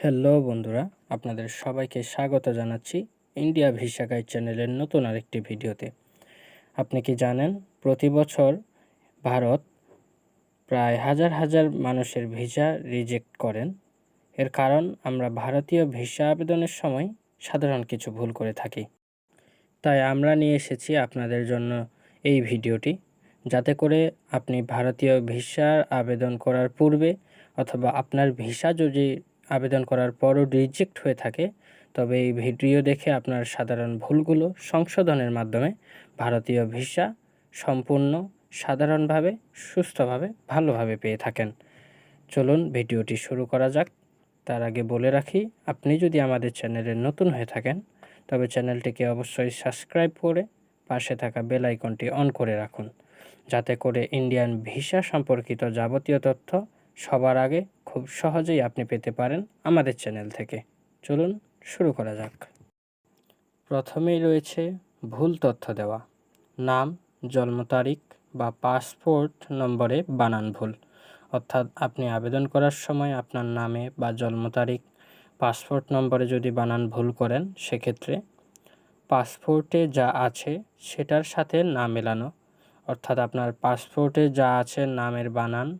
Hello বন্ধুরা, আপনাদের সবাইকে স্বাগত জানাচ্ছি ইন্ডিয়া ভিসা গাইড চ্যানেলের নতুন আরেকটি ভিডিওতে। আপনি কি জানেন, প্রতি বছর ভারত প্রায় হাজার হাজার মানুষের ভিসা রিজেক্ট করেন? এর কারণ, আমরা ভারতীয় ভিসা আবেদনের সময় সাধারণ কিছু ভুল করে থাকি। তাই আমরা নিয়ে এসেছি আপনাদের জন্য এই ভিডিওটি, যাতে করে আপনি ভারতীয় ভিসার আবেদন করার পূর্বে অথবা আপনার ভিসা যদি আবেদন করার পরও রিজেক্ট হয়ে থাকে। তবে এই ভিডিও দেখে আপনার সাধারণ ভুলগুলো সংশোধনের মাধ্যমে ভারতীয় ভিসা সম্পূর্ণ সাধারণভাবে, সুস্থভাবে, ভালোভাবে পেয়ে থাকেন। চলুন ভিডিওটি শুরু করা যাক। তার আগে বলে রাখি, আপনি যদি আমাদের চ্যানেলে নতুন হয়ে থাকেন, তবে চ্যানেলটিকে অবশ্যই সাবস্ক্রাইব করে পাশে থাকা বেল আইকনটি অন করে রাখুন। যাতে করে ইন্ডিয়ান ভিসা সম্পর্কিত যাবতীয় তথ্য সবার আগে খুব সহজেই আপনি পেতে পারেন আমাদের চ্যানেল থেকে। চলুন শুরু করা যাক। প্রথমেই রয়েছে ভুল তথ্য দেওয়া। নাম, জন্ম তারিখ বা পাসপোর্ট নম্বরে বানান ভুল। অর্থাৎ আপনি আবেদন করার সময় আপনার নামে বা জন্ম তারিখ, পাসপোর্ট নম্বরে যদি বানান ভুল করেন, সেক্ষেত্রে পাসপোর্টে যা আছে সেটার সাথে না মেলানো, অর্থাৎ আপনার পাসপোর্টে যা আছে নামের বানান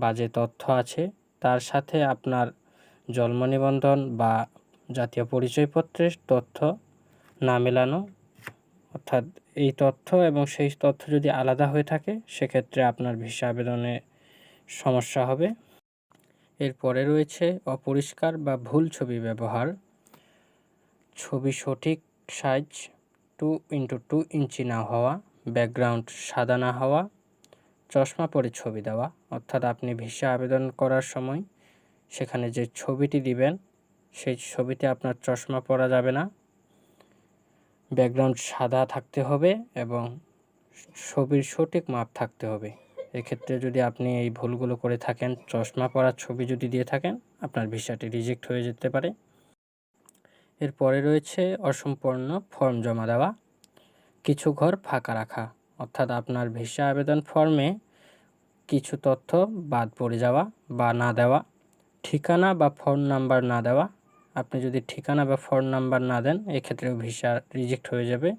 বা যে তথ্য আছে, তার সাথে আপনার জন্ম নিবন্ধন বা জাতীয় পরিচয়পত্রের তথ্য না মেলানো, অর্থাৎ এই তথ্য এবং সেই তথ্য যদি আলাদা হয়ে থাকে, সেক্ষেত্রে আপনার ভিসা আবেদনে সমস্যা হবে। এরপরে রয়েছে অপরিষ্কার বা ভুল ছবি ব্যবহার। ছবি সঠিক size two into two inch না হওয়া ব্যাকগ্রাউন্ড সাদা না হওয়া চশমা পরে ছবি দেওয়া, অর্থাৎ আপনি ভিসা আবেদন করার সময় সেখানে যে ছবিটি দিবেন, সেই ছবিতে আপনার চশমা পরা যাবে না। ব্যাকগ্রাউন্ড সাদা থাকতে হবে এবং ছবির সঠিক মাপ থাকতে হবে। এক্ষেত্রে যদি আপনি এই ভুলগুলো করে থাকেন, চশমা পরার ছবি যদি দিয়ে থাকেন, আপনার ভিসাটি রিজেক্ট হয়ে যেতে পারে। এরপরে রয়েছে অসম্পূর্ণ ফর্ম জমা দেওয়া। কিছু ঘর ফাঁকা রাখা, অর্থাৎ আপনার ভিসা আবেদন ফর্মে কিছু তথ্য বাদ পড়ে যাওয়া বা না দেওয়া, ঠিকানা বা ফোন নাম্বার না দেওয়া, আপনি যদি ঠিকানা বা ফোন নাম্বার না দেন, এক্ষেত্রেও ভিসা রিজেক্ট হয়ে যাবে।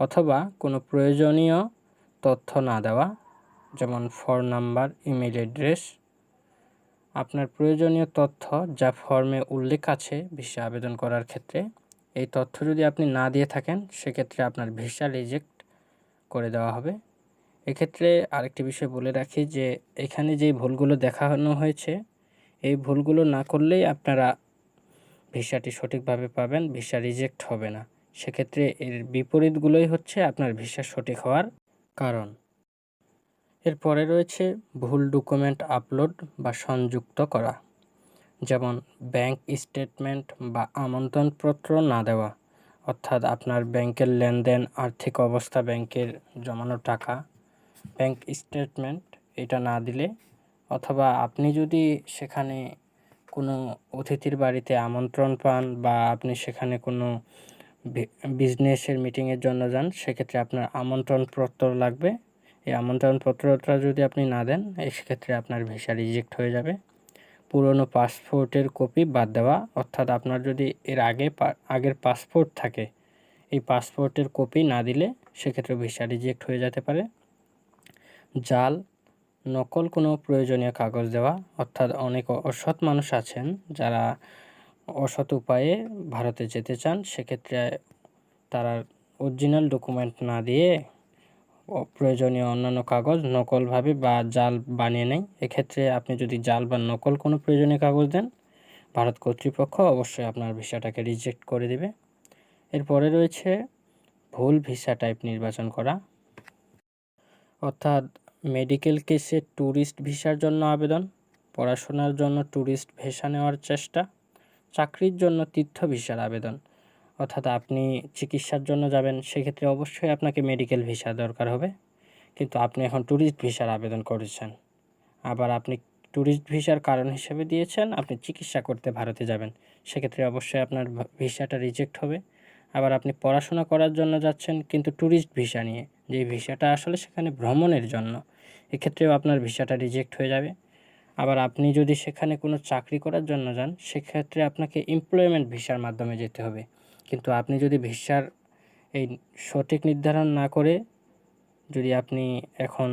অথবা কোনো প্রয়োজনীয় তথ্য না দেওয়া, যেমন ফোন নাম্বার ইমেল অ্যাড্রেস আপনার প্রয়োজনীয় তথ্য যা ফর্মে উল্লেখ আছে ভিসা আবেদন করার ক্ষেত্রে, এই তথ্য যদি আপনি না দিয়ে থাকেন, সেক্ষেত্রে আপনার ভিসা রিজেক্ট করে দেওয়া হবে। এক্ষেত্রে আরেকটি বিষয় বলে রাখি যে এখানে যে ভুলগুলো দেখানো হয়েছে, এই ভুলগুলো না করলেই আপনারা ভিসাটি সঠিকভাবে পাবেন, ভিসা রিজেক্ট হবে না। সেক্ষেত্রে এর বিপরীতগুলোই হচ্ছে আপনার ভিসা সঠিক হওয়ার কারণ। এরপরে রয়েছে ভুল ডকুমেন্ট আপলোড বা সংযুক্ত করা, যেমন ব্যাংক স্টেটমেন্ট বা আমন্ত্রণপত্র না দেওয়া, অর্থাৎ আপনার ব্যাংকের লেনদেন, আর্থিক অবস্থা, ব্যাংকের জমানো টাকা ব্যাংক স্টেটমেন্ট এটা না দিলে অথবা আপনি যদি সেখানে কোনো অতিথির বাড়িতে আমন্ত্রণ পান বা আপনি সেখানে কোনো বিজনেসের মিটিংয়ের জন্য যান, সেক্ষেত্রে আপনার আমন্ত্রণপত্র লাগবে। এই আমন্ত্রণপত্রটা যদি আপনি না দেন সেক্ষেত্রে আপনার ভিসা রিজেক্ট হয়ে যাবে। পুরনো পাসপোর্টের কপি বাদ দেওয়া, অর্থাৎ আপনার যদি এর আগে আগের পাসপোর্ট থাকে, এই পাসপোর্টের কপি না দিলে সেক্ষেত্রে ভিসা রিজেক্ট হয়ে যেতে পারে। জাল, নকল কোনো প্রয়োজনীয় কাগজ দেওয়া, অর্থাৎ অনেক অসৎ মানুষ আছেন যারা অসৎ উপায়ে ভারতে যেতে চান, সেক্ষেত্রে তারা অরিজিনাল ডকুমেন্ট না দিয়ে প্রয়োজনীয় অন্যান্য কাগজ নকলভাবে বা জাল বানিয়ে নেয়। এক্ষেত্রে আপনি যদি জাল বা নকল কোনো প্রয়োজনীয় কাগজ দেন, ভারত কর্তৃপক্ষ অবশ্যই আপনার ভিসাটাকে রিজেক্ট করে দেবে। এরপরে রয়েছে ভুল ভিসা টাইপ নির্বাচন করা। অর্থাৎ মেডিকেল কেসে ট্যুরিস্ট ভিসার জন্য আবেদন, পড়াশোনার জন্য ট্যুরিস্ট ভিসা নেওয়ার চেষ্টা, চাকরির জন্য তীর্থ ভিসার আবেদন। অর্থাৎ আপনি চিকিৎসার জন্য যাবেন, সেক্ষেত্রে অবশ্যই আপনাকে মেডিকেল ভিসা দরকার হবে। কিন্তু আপনি এখন ট্যুরিস্ট ভিসার আবেদন করেছেন। আবার আপনি ট্যুরিস্ট ভিসার কারণ হিসেবে দিয়েছেন, আপনি চিকিৎসা করতে ভারতে যাবেন, সেক্ষেত্রে অবশ্যই আপনার ভিসাটা রিজেক্ট হবে। আবার আপনি পড়াশোনা করার জন্য যাচ্ছেন, কিন্তু ট্যুরিস্ট ভিসা নিয়ে, যে ভিসাটা আসলে সেখানে ভ্রমণের জন্য এক্ষেত্রেও আপনার ভিসাটা রিজেক্ট হয়ে যাবে। আবার আপনি যদি সেখানে কোনো চাকরি করার জন্য যান, সেক্ষেত্রে আপনাকে এমপ্লয়মেন্ট ভিসার মাধ্যমে যেতে হবে। কিন্তু আপনি যদি ভিসার এই সঠিক নির্ধারণ না করে যদি আপনি এখন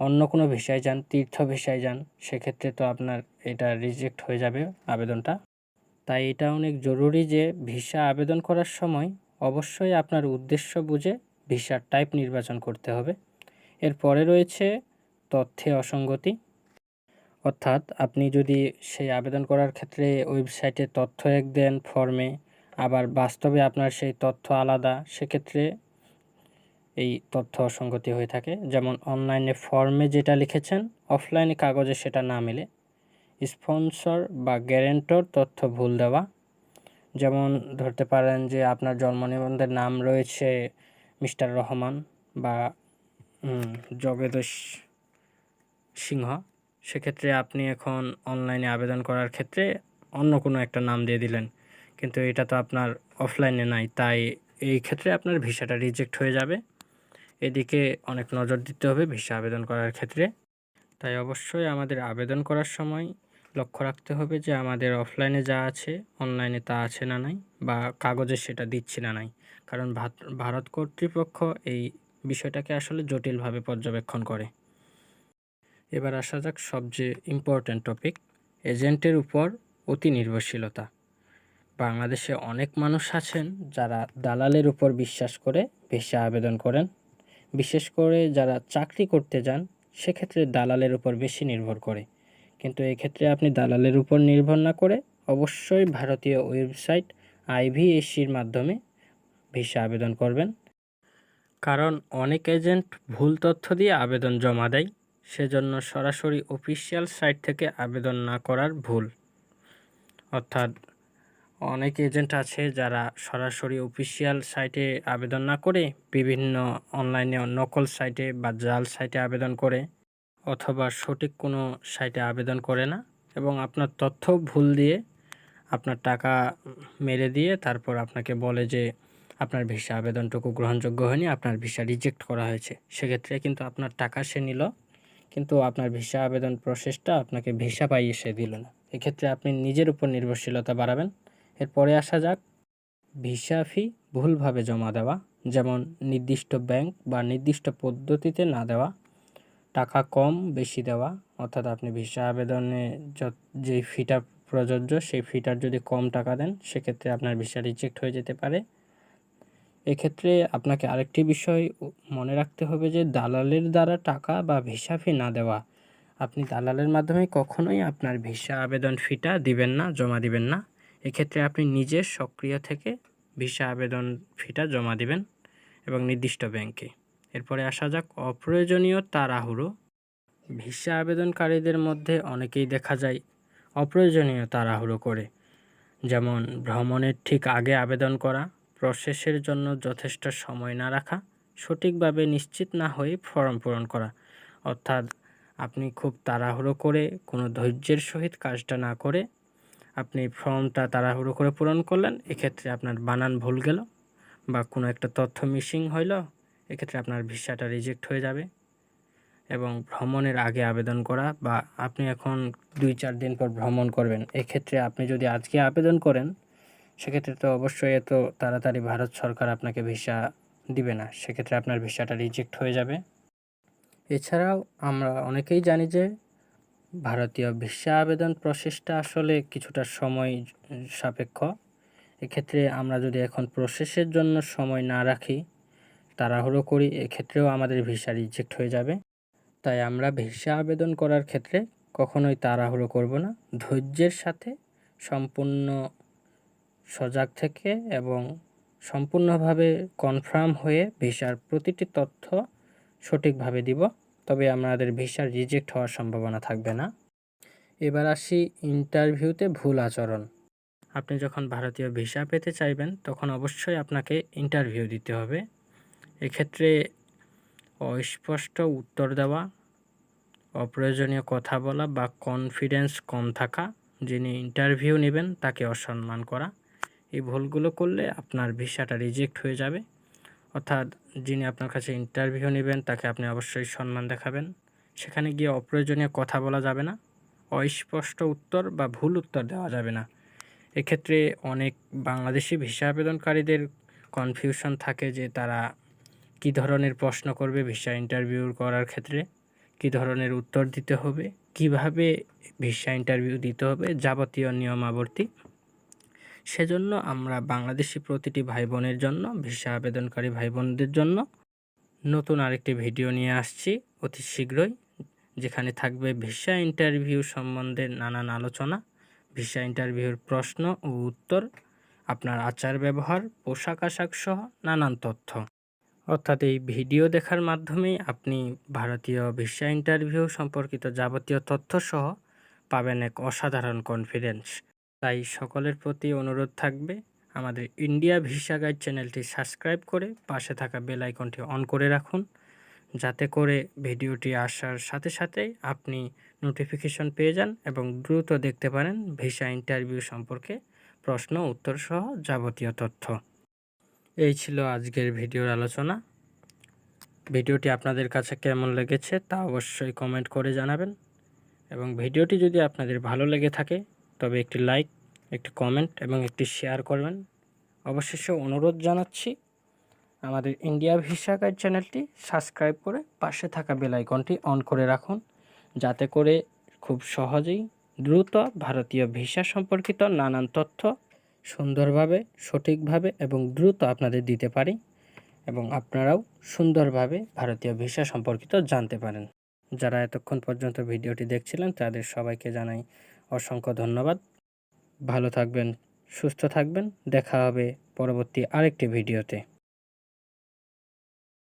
অন্য কোনো ভিসায় যান, তীর্থ ভিসায় যান, সেক্ষেত্রে তো আপনার এটা রিজেক্ট হয়ে যাবে আবেদনটা। তাই এটা অনেক জরুরি যে ভিসা আবেদন করার সময় অবশ্যই আপনার উদ্দেশ্য বুঝে ভিসার টাইপ নির্বাচন করতে হবে। এরপরে রয়েছে তথ্যে অসঙ্গতি। অর্থাৎ আপনি যদি সেই আবেদন করার ক্ষেত্রে ওয়েবসাইটে তথ্য এক দেন ফর্মে, আবার বাস্তবে আপনার সেই তথ্য আলাদা, সেক্ষেত্রে এই তথ্য অসঙ্গতি হয়ে থাকে। যেমন অনলাইনে ফর্মে যেটা লিখেছেন, অফলাইনে কাগজে সেটা না মেলে। স্পন্সর বা গ্যারেন্টর তথ্য ভুল দেওয়া। যেমন ধরতে পারেন যে আপনার জন্ম নিবন্ধের নাম রয়েছে মিস্টার রহমান বা জবেদশ সিংহ। সেক্ষেত্রে আপনি এখন অনলাইনে আবেদন করার ক্ষেত্রে অন্য কোনো একটা নাম দিয়ে দিলেন। কিন্তু এটা তো আপনার অফলাইনে নাই, তাই এই ক্ষেত্রে আপনার ভিসাটা রিজেক্ট হয়ে যাবে। এদিকে অনেক নজর দিতে হবে ভিসা আবেদন করার ক্ষেত্রে। তাই অবশ্যই আমাদের আবেদন করার সময় লক্ষ্য রাখতে হবে যে আমাদের অফলাইনে যা আছে অনলাইনে তা আছে না নাই বা কাগজে সেটা দিচ্ছি না নাই। কারণ ভারত কর্তৃপক্ষ এই বিষয়টাকে আসলে জটিলভাবে পর্যবেক্ষণ করে। এবার আসা যাক সবচেয়ে ইম্পর্ট্যান্ট টপিক এজেন্টের উপর অতি নির্ভরশীলতা। বাংলাদেশে অনেক মানুষ আছেন যারা দালালের উপর বিশ্বাস করে ভিসা আবেদন করেন। বিশেষ করে যারা চাকরি করতে যান, সেক্ষেত্রে দালালের উপর বেশি নির্ভর করে। কিন্তু এক্ষেত্রে আপনি দালালের উপর নির্ভর না করে অবশ্যই ভারতীয় ওয়েবসাইট আইভিএসির মাধ্যমে ভিসা আবেদন করবেন। কারণ অনেক এজেন্ট ভুল তথ্য দিয়ে আবেদন জমা দেয়। সেজন্য সরাসরি অফিসিয়াল সাইট থেকে আবেদন না করার ভুল। অর্থাৎ অনেক এজেন্ট আছে যারা সরাসরি অফিসিয়াল সাইটে আবেদন না করে বিভিন্ন অনলাইনে নকল সাইটে বা জাল সাইটে আবেদন করে অথবা সঠিক কোনো সাইটে আবেদন করে না এবং আপনার তথ্য ভুল দিয়ে আপনার টাকা মেরে দিয়ে তারপর আপনাকে বলে যে আপনার ভিসা আবেদনটুকু গ্রহণযোগ্য হয়নি, আপনার ভিসা রিজেক্ট করা হয়েছে। সেক্ষেত্রে কিন্তু আপনার টাকা সে নিল কিন্তু আপনার ভিসা আবেদন প্রসেসটা আপনাকে ভিসা পাইয়ে সে দিল না। এক্ষেত্রে আপনি নিজের উপর নির্ভরশীলতা বাড়াবেন। এরপরে আসা যাক, ভিসা ফি ভুলভাবে জমা দেওয়া, যেমন নির্দিষ্ট ব্যাংক বা নির্দিষ্ট পদ্ধতিতে না দেওয়া, টাকা কম বেশি দেওয়া, অর্থাৎ আপনি ভিসা আবেদনে যেই ফিটা প্রযোজ্য, সেই ফিটার যদি কম টাকা দেন, সেক্ষেত্রে আপনার ভিসা রিজেক্ট হয়ে যেতে পারে। এক্ষেত্রে আপনাকে আরেকটি বিষয় মনে রাখতে হবে যে দালালের দ্বারা টাকা বা ভিসা ফি না দেওয়া। আপনি দালালের মাধ্যমে কখনোই আপনার ভিসা আবেদন ফিটা দিবেন না, জমা দিবেন না। এক্ষেত্রে আপনি নিজের সক্রিয় থেকে ভিসা আবেদন ফিটা জমা দিবেন এবং নির্দিষ্ট ব্যাংকে। এরপরে আসা যাক অপ্রয়োজনীয় তাড়াহুড়ো। ভিসা আবেদনকারীদের মধ্যে অনেকেই দেখা যায় অপ্রয়োজনীয় তাড়াহুড়ো করে। যেমন ভ্রমণের ঠিক আগে আবেদন করা প্রসেসের জন্য যথেষ্ট সময় না রাখা, সঠিকভাবে নিশ্চিত না হয়ে ফর্ম পূরণ করা। অর্থাৎ আপনি খুব তাড়াহুড়ো করে কোনো ধৈর্যের সহিত কাজটা না করে আপনি ফর্মটা তাড়াহুড়ো করে পূরণ করলেন, এক্ষেত্রে আপনার বানান ভুল গেল বা কোনো একটা তথ্য মিসিং হইল, এক্ষেত্রে আপনার ভিসাটা রিজেক্ট হয়ে যাবে এবং ভ্রমণের আগে আবেদন করা বা আপনি এখন দুই চার দিন পর ভ্রমণ করবেন, এক্ষেত্রে আপনি যদি আজকে আবেদন করেন সেক্ষেত্রে তো অবশ্যই এত তাড়াতাড়ি ভারত সরকার আপনাকে ভিসা দিবে না। সেক্ষেত্রে আপনার ভিসাটা রিজেক্ট হয়ে যাবে। এছাড়াও আমরা অনেকেই জানি যে ভারতীয় ভিসা আবেদন প্রসেসটা আসলে কিছুটা সময় সাপেক্ষ। এক্ষেত্রে আমরা যদি এখন প্রসেসের জন্য সময় না রাখি, তাড়াহুড়ো করি, এক্ষেত্রেও আমাদের ভিসা রিজেক্ট হয়ে যাবে। তাই আমরা ভিসা আবেদন করার ক্ষেত্রে কখনোই তাড়াহুড়ো করব না। ধৈর্যের সাথে সম্পূর্ণ সজাগ থেকে এবং সম্পূর্ণভাবে কনফার্ম হয়ে ভিসার প্রতিটি তথ্য সঠিকভাবে দিব, তবে আমাদের ভিসা রিজেক্ট হওয়ার সম্ভাবনা থাকবে না। এবার আসি ইন্টারভিউতে ভুল আচরণ। আপনি যখন ভারতীয় ভিসা পেতে চাইবেন, তখন অবশ্যই আপনাকে ইন্টারভিউ দিতে হবে। এক্ষেত্রে অস্পষ্ট উত্তর দেওয়া, অপ্রয়োজনীয় কথা বলা বা কনফিডেন্স কম থাকা, যিনি ইন্টারভিউ নেবেন তাকে অসম্মান করা। এই ভুলগুলো করলে আপনার ভিসাটা রিজেক্ট হয়ে যাবে। অর্থাৎ যিনি আপনার কাছে ইন্টারভিউ নেবেন, তাকে আপনি অবশ্যই সম্মান দেখাবেন। সেখানে গিয়ে অপ্রয়োজনীয় কথা বলা যাবে না, অস্পষ্ট উত্তর বা ভুল উত্তর দেওয়া যাবে না। এক্ষেত্রে অনেক বাংলাদেশি ভিসা আবেদনকারীদের কনফিউশন থাকে যে তারা কী ধরনের প্রশ্ন করবে ভিসা ইন্টারভিউ করার ক্ষেত্রে, কী ধরনের উত্তর দিতে হবে, কীভাবে ভিসা ইন্টারভিউ দিতে হবে, যাবতীয় নিয়মাবর্তী সেজন্য আমরা বাংলাদেশি প্রতিটি ভাই বোনের জন্য ভিসা আবেদনকারী ভাই বোনদের জন্য নতুন আরেকটি ভিডিও নিয়ে আসছি অতি শীঘ্রই, যেখানে থাকবে ভিসা ইন্টারভিউ সম্বন্ধে নানান আলোচনা, ভিসা ইন্টারভিউর প্রশ্ন ও উত্তর, আপনার আচার ব্যবহার, পোশাক আশাক সহ নানান তথ্য। অর্থাৎ এই ভিডিও দেখার মাধ্যমেই আপনি ভারতীয় ভিসা ইন্টারভিউ সম্পর্কিত যাবতীয় তথ্য সহ পাবেন এক অসাধারণ কনফিডেন্স তাই সকলের প্রতি অনুরোধ থাকবে, আমাদের ইন্ডিয়া ভিসা গাইড চ্যানেলটি সাবস্ক্রাইব করে পাশে থাকা বেল আইকনটি অন করে রাখুন, যাতে করে ভিডিওটি আসার সাথে সাথেই আপনি নোটিফিকেশন পেয়ে যান এবং দ্রুত দেখতে পারেন ভিসা ইন্টারভিউ সম্পর্কে প্রশ্ন, উত্তর সহ যাবতীয় তথ্য। এই ছিল আজকের ভিডিওর আলোচনা। ভিডিওটি আপনাদের কাছে কেমন লেগেছে তা অবশ্যই কমেন্ট করে জানাবেন এবং ভিডিওটি যদি আপনাদের ভালো লেগে থাকে তবে একটি লাইক একটি কমেন্ট এবং একটি শেয়ার করবেন। অবশেষে অনুরোধ জানাচ্ছি, আমাদের ইন্ডিয়া ভিসা গাইড চ্যানেলটি সাবস্ক্রাইব করে পাশে থাকা বেল আইকনটি অন করে রাখুন, যাতে করে খুব সহজেই দ্রুত ভারতীয় ভিসা সম্পর্কিত নানান তথ্য সুন্দরভাবে, সঠিকভাবে এবং দ্রুত আপনাদের দিতে পারি এবং আপনারাও সুন্দরভাবে ভারতীয় ভিসা সম্পর্কিত জানতে পারেন। যারা এতক্ষণ পর্যন্ত ভিডিওটি দেখছিলেন, তাদের সবাইকে জানাই অসংখ্য ধন্যবাদ। ভালো থাকবেন সুস্থ থাকবেন। দেখা হবে পরবর্তী আরেকটি ভিডিওতে।